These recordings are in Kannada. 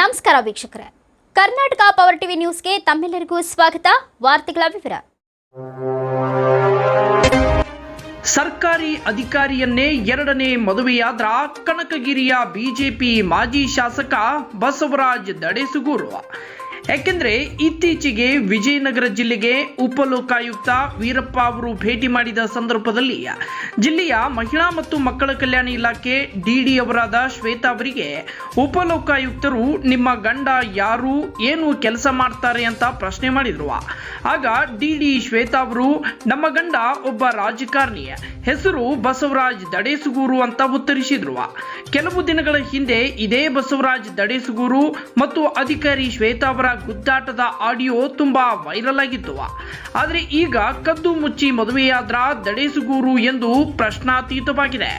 ನಮಸ್ಕಾರ ವೀಕ್ಷಕರೇ. ಕರ್ನಾಟಕ ಪವರ್ ಟಿವಿ ನ್ಯೂಸ್ಗೆ ತಮ್ಮೆಲ್ಲರಿಗೂ ಸ್ವಾಗತ. ವಾರ್ತೆಗಳ ವಿವರ. ಸರ್ಕಾರಿ ಅಧಿಕಾರಿಯನ್ನೇ ಎರಡನೇ ಮದುವೆಯಾದ್ರ ಕನಕಗಿರಿಯ ಬಿಜೆಪಿ ಮಾಜಿ ಶಾಸಕ ಬಸವರಾಜ್ ದಡೇಸುಗೂರು. ಯಾಕೆಂದ್ರೆ ಇತ್ತೀಚೆಗೆ ವಿಜಯನಗರ ಜಿಲ್ಲೆಗೆ ಉಪಲೋಕಾಯುಕ್ತ ವೀರಪ್ಪ ಅವರು ಭೇಟಿ ಮಾಡಿದ ಸಂದರ್ಭದಲ್ಲಿ ಜಿಲ್ಲೆಯ ಮಹಿಳಾ ಮತ್ತು ಮಕ್ಕಳ ಕಲ್ಯಾಣ ಇಲಾಖೆ ಡಿಡಿ ಅವರಾದ ಶ್ವೇತಾ ಅವರಿಗೆ ಉಪಲೋಕಾಯುಕ್ತರು, ನಿಮ್ಮ ಗಂಡ ಯಾರು, ಏನು ಕೆಲಸ ಮಾಡ್ತಾರೆ ಅಂತ ಪ್ರಶ್ನೆ ಮಾಡಿದ್ರು. ಆಗ ಡಿಡಿ ಶ್ವೇತಾ ಅವರು, ನಮ್ಮ ಗಂಡ ಒಬ್ಬ ರಾಜಕಾರಣಿ, ಹೆಸರು ಬಸವರಾಜ್ ದಡೇಸುಗೂರು ಅಂತ ಉತ್ತರಿಸಿದ್ರು. ಕೆಲವು ದಿನಗಳ ಹಿಂದೆ ಇದೇ ಬಸವರಾಜ್ ದಡೇಸುಗೂರು ಮತ್ತು ಅಧಿಕಾರಿ ಶ್ವೇತಾ ಅವರ ಗುದ್ದಾಟದ ಆಡಿಯೋ ತುಂಬಾ ವೈರಲ್ ಆಗಿತ್ತು. ಆದರೆ ಈಗ ಕದ್ದು ಮುಚ್ಚಿ ಮದುವೆಯಾದ್ರ ದಡೇಸುಗೂರು ಎಂದು ಪ್ರಶ್ನಾತೀತವಾಗಿದೆ.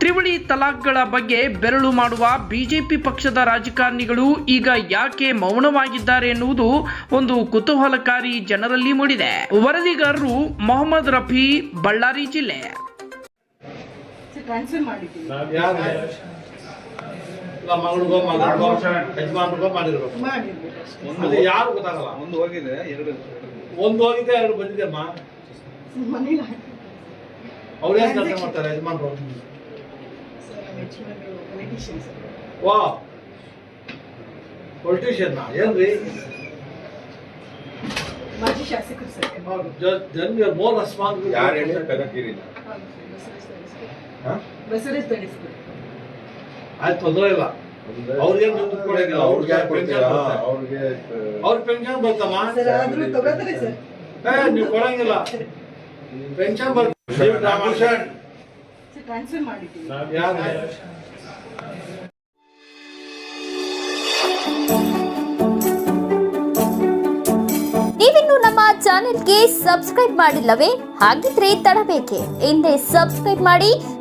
ತ್ರಿವಳಿ ತಲಾಖ್ಗಳ ಬಗ್ಗೆ ಬೆರಳು ಮಾಡುವ ಬಿಜೆಪಿ ಪಕ್ಷದ ರಾಜಕಾರಣಿಗಳು ಈಗ ಯಾಕೆ ಮೌನವಾಗಿದ್ದಾರೆ ಎನ್ನುವುದು ಒಂದು ಕುತೂಹಲಕಾರಿ ಜನರಲ್ಲಿ ಮೂಡಿದೆ. ವರದಿಗಾರರು ಮೊಹಮ್ಮದ್ ರಫಿ ಬಳ್ಳಾರಿ ಜಿಲ್ಲೆ. ಇಲ್ಲ ಮಗಳಿಗೋ ಮಗಳಿಗೋ ಯಜಮಾನ್ರಿಗೋ ಮಾಡಿರ್ಬೇಕು ಅದು ಯಾರು ಗೊತ್ತಾಗಲ್ಲ. ಒಂದು ಹೋಗಿದೆ ಎರಡು. ಒಂದು ಹೋಗಿದೆ ಎರಡು ಬಂದಿದೆ ಅಮ್ಮ ಅವ್ರೇನ್ ಕೆಲಸ ಮಾಡ್ತಾರೆ ಯಜಮಾನ್ರು. ವಾ. ಪೊಲಿಟಿಷಿಯನ್ ಏನ್ರಿ? ಮಾಜಿ ಶಾಸಕರು ಸರ್. ಜನಗೆ ಮೋರ್ ರೆಸ್ಪಾನ್ಸಿಬಲ್ ಯಾರು ಹೇಳಿ? ಕನಕಿರಿನ ಬಸವರಾಜ್ ತಡಿಸ್ತಾರೆ ಆಯ್ತು ತೊಂದ್ರೆ ಇಲ್ಲ ಅವ್ರಿಗೆ ದುಡ್ಡು ಕೊಡಂಗಿಲ್ಲ ಅವ್ರಿಗೆ ಪೆನ್ಷನ್ ಅವ್ರಿಗೆ ಅವ್ರ ಪೆನ್ಷನ್ ಬರ್ತಮ್ಮ ಏ ನೀವು ಕೊಡಂಗಿಲ್ಲ. ಪೆನ್ಷನ್ ಬರ್ತದೆ ಟ್ರಾನ್ಸ್ಫರ್ ಮಾಡಿದ್ದೀವಿ. ಯಾರು? ನೀವಿನ್ನು ನಮ್ಮ ಚಾನೆಲ್ಗೆ ಸಬ್ಸ್ಕ್ರೈಬ್ ಮಾಡಿಲ್ಲವೇ? ಹಾಗಿದ್ರೆ ತಡಬೇಕೆ. ಹಿಂದೆ ಸಬ್ಸ್ಕ್ರೈಬ್ ಮಾಡಿ